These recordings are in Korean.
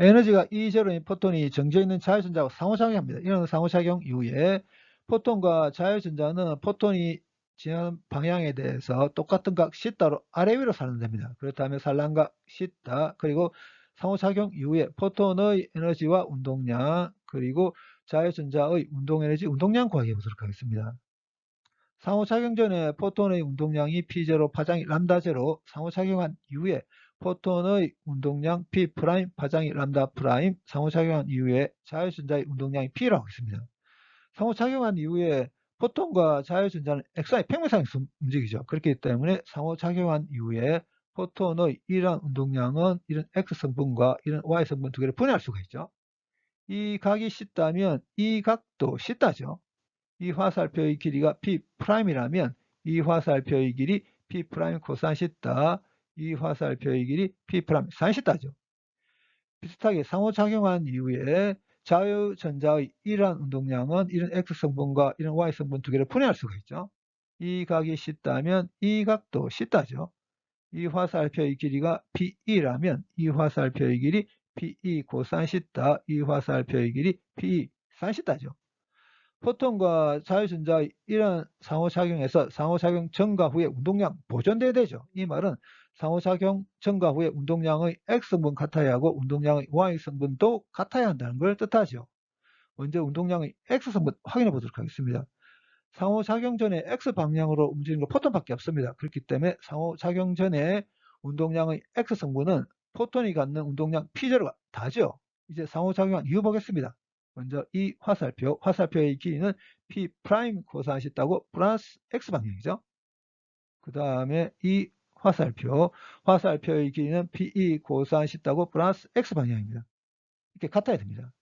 에너지가 E0인 포톤이 정지해 있는 자유전자와 상호작용합니다. 이런 상호작용 이후에 포톤과 자유전자는 포톤이 지나는 방향에 대해서 똑같은 각 θ로 아래 위로 살른답니다. 그렇다면 산란각 θ 그리고 상호작용 이후에 포톤의 에너지와 운동량 그리고 자유전자의 운동에너지 운동량 구하기 해보도록 하겠습니다. 상호작용 전에 포톤의 운동량이 P0 파장이 람다0 상호작용한 이후에 포톤의 운동량 P' 파장이 람다 프라임 상호작용한 이후에 자유전자의 운동량이 P라고 했습니다. 상호작용한 이후에 포톤과 자유전자는 XY 평면상에서 움직이죠. 그렇기 때문에 상호작용한 이후에 포톤의 이런 운동량은 이런 X성분과 이런 Y성분 두 개를 분해할 수가 있죠. 이 각이 C다면 이 각도 C다죠. 이 화살표의 길이가 P'이라면 이 화살표의 길이 P' 코산 C다. 이 화살표의 길이 P' 사인 C다죠. 비슷하게 상호작용한 이후에 자유전자의 이러한 운동량은 이런 X성분과 이런 Y성분 두 개를 분해할 수가 있죠. 이 각이 C다면 이 각도 C다죠. 이 화살표의 길이가 PE라면 이 화살표의 길이 PE 고산 C다. 이 화살표의 길이 PE 산 C다죠. 포톤과 자유전자의 이런 상호작용에서 상호작용 전과 후에 운동량 보존돼야 되죠. 이 말은 상호작용 전과 후에 운동량의 X성분 같아야 하고 운동량의 Y성분도 같아야 한다는 걸 뜻하죠. 먼저 운동량의 X성분 확인해 보도록 하겠습니다. 상호작용 전에 X방향으로 움직이는 거 포톤밖에 없습니다. 그렇기 때문에 상호작용 전에 운동량의 X성분은 포톤이 갖는 운동량 P0가 다죠. 이제 상호작용한 이유 보겠습니다. 먼저 이 화살표, 화살표의 길이는 P' 코사하셨다고 플러스 X방향이죠. 그 다음에 이 화살표, 화살표의 길이는 PE 코사인 시다고 플러스 X방향입니다. 이렇게 같아야 됩니다.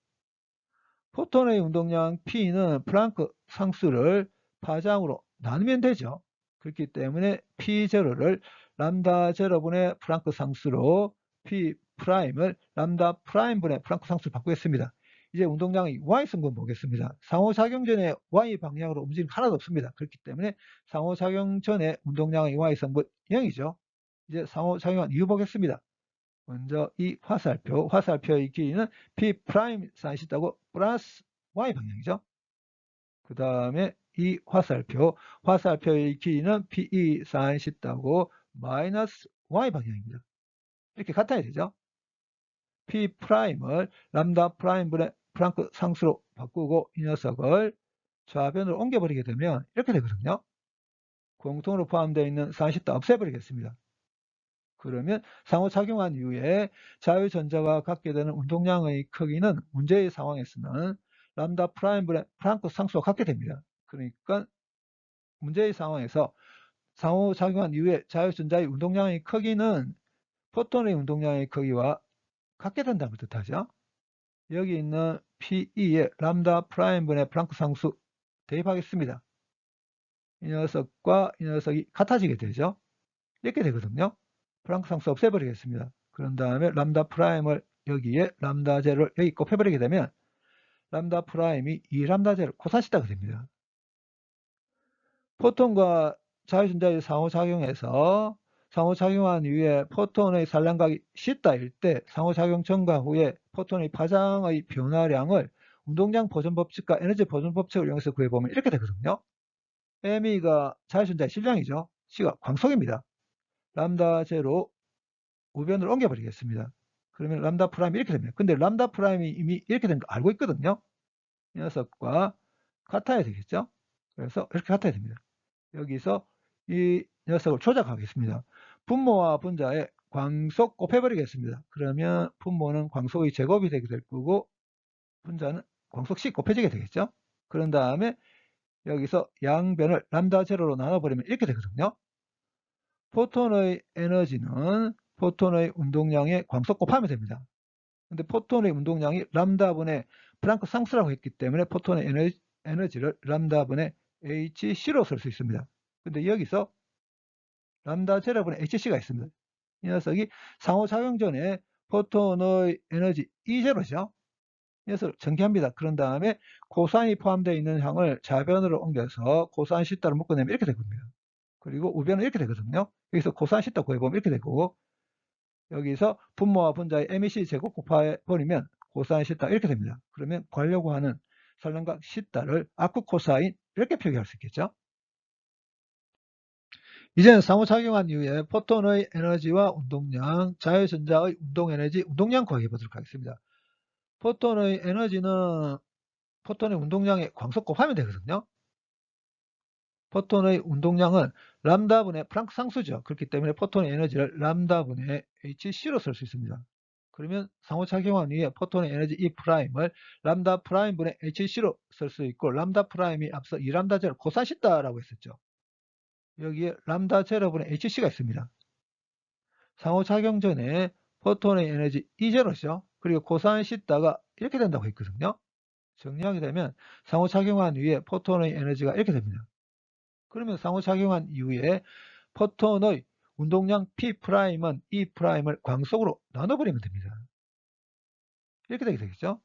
포톤의 운동량 P는 플랑크 상수를 파장으로 나누면 되죠. 그렇기 때문에 P0를 람다 제로분의 플랑크 상수로 P 프라임을 람다 프라임분의 플랑크 상수로 바꾸겠습니다. 이제 운동량의 Y성분 보겠습니다. 상호작용 전에 Y 방향으로 움직임 하나도 없습니다. 그렇기 때문에 상호작용 전에 운동량의 Y성분 0이죠. 이제 상호작용한 이유 보겠습니다. 먼저 이 화살표, 화살표의 길이는 P' 사인시다고 플러스 Y 방향이죠. 그 다음에 이 화살표, 화살표의 길이는 PE 사인시다고 마이너스 Y 방향입니다. 이렇게 같아야 되죠. P'을 람다 프라임분의 프랑크 상수로 바꾸고 이 녀석을 좌변으로 옮겨버리게 되면 이렇게 되거든요. 공통으로 포함되어 있는 40도 없애버리겠습니다. 그러면 상호작용한 이후에 자유전자가 갖게 되는 운동량의 크기는 문제의 상황에서는 람다 프라임분의 프랑크 상수가 갖게 됩니다. 그러니까 문제의 상황에서 상호작용한 이후에 자유전자의 운동량의 크기는 포톤의 운동량의 크기와 갖게 된다는 걸 뜻하죠. 여기 있는 PE의 람다 프라임분의 플랑크 상수 대입하겠습니다. 이 녀석과 이 녀석이 같아지게 되죠. 이렇게 되거든요. 플랑크 상수 없애버리겠습니다. 그런 다음에 람다 프라임을 여기에 람다 제를 여기 곱해버리게 되면 람다 프라임이 2 람다 제를 코사시다가 됩니다. 포톤과 자유전자의 상호작용에서 상호작용한 이후에 포톤의 산란각이 C다일 때 상호작용 전과 후에 포톤의 파장의 변화량을 운동량 보존 법칙과 에너지 보존 법칙을 이용해서 구해보면 이렇게 되거든요. ME가 자유전자의 실량이죠. C가 광속입니다. 람다 제로 우변으로 옮겨버리겠습니다. 그러면 람다 프라임이 이렇게 됩니다. 근데 람다 프라임이 이미 이렇게 된 거 알고 있거든요. 이 녀석과 같아야 되겠죠. 그래서 이렇게 같아야 됩니다. 여기서 이 녀석을 조작하겠습니다. 분모와 분자에 광속 곱해버리겠습니다. 그러면 분모는 광속의 제곱이 되게 될 거고 분자는 광속씩 곱해지게 되겠죠. 그런 다음에 여기서 양변을 람다 제로로 나눠버리면 이렇게 되거든요. 포톤의 에너지는 포톤의 운동량에 광속 곱하면 됩니다. 근데 포톤의 운동량이 람다분의 플랑크 상수라고 했기 때문에 포톤의 에너지, 에너지를 람다분의 hc로 쓸 수 있습니다. 근데 여기서 람다 제라분의 HC가 있습니다. 이 녀석이 상호작용 전에 포톤의 에너지 E0죠. 이 녀석을 전개합니다. 그런 다음에 코사인이 포함되어 있는 항을 좌변으로 옮겨서 코사인 시타를 묶어내면 이렇게 되거든요. 그리고 우변은 이렇게 되거든요. 여기서 코사인 시타 구해보면 이렇게 되고 여기서 분모와 분자의 MEC 제곱 곱해버리면 코사인 시타 이렇게 됩니다. 그러면 구하려고 하는 설렁각 시타를 아크 코사인 이렇게 표기할 수 있겠죠. 이제는 상호작용한 이후에 포톤의 에너지와 운동량, 자유전자의 운동에너지, 운동량 구하게 보도록 하겠습니다. 포톤의 에너지는 포톤의 운동량에 광속 곱하면 되거든요. 포톤의 운동량은 람다분의 프랑크 상수죠. 그렇기 때문에 포톤의 에너지를 람다분의 hc로 쓸 수 있습니다. 그러면 상호작용한 이후에 포톤의 에너지 E 프라임을 람다 프라임 분의 hc로 쓸 수 있고 람다 프라임이 앞서 2람다 제로 코사인 시다라고 했었죠. 여기에 람다 제로분의 hc가 있습니다. 상호 작용 전에 포톤의 에너지 E0죠. 그리고 코사인 시다가 이렇게 된다고 했거든요. 정리하게 되면 상호 작용한 이후에 포톤의 에너지가 이렇게 됩니다. 그러면 상호 작용한 이후에 포톤의 운동량 P'은 E'을 광속으로 나눠버리면 됩니다. 이렇게 되게 되겠죠?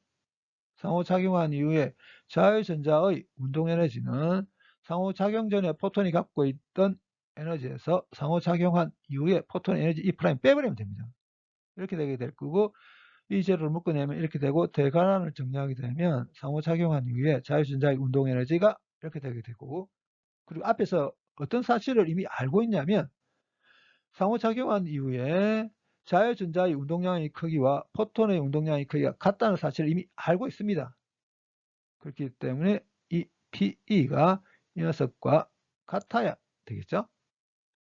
상호작용한 이후에 자유전자의 운동에너지는 상호작용 전에 포톤이 갖고 있던 에너지에서 상호작용한 이후에 포톤 에너지 E' 빼버리면 됩니다. 이렇게 되게 될 거고 이 제로를 묶어내면 이렇게 되고 대관환을 정리하게 되면 상호작용한 이후에 자유전자의 운동에너지가 이렇게 되게 되고 그리고 앞에서 어떤 사실을 이미 알고 있냐면 상호작용한 이후에 자유전자의 운동량의 크기와 포톤의 운동량의 크기가 같다는 사실을 이미 알고 있습니다. 그렇기 때문에 이 PE가 이 녀석과 같아야 되겠죠?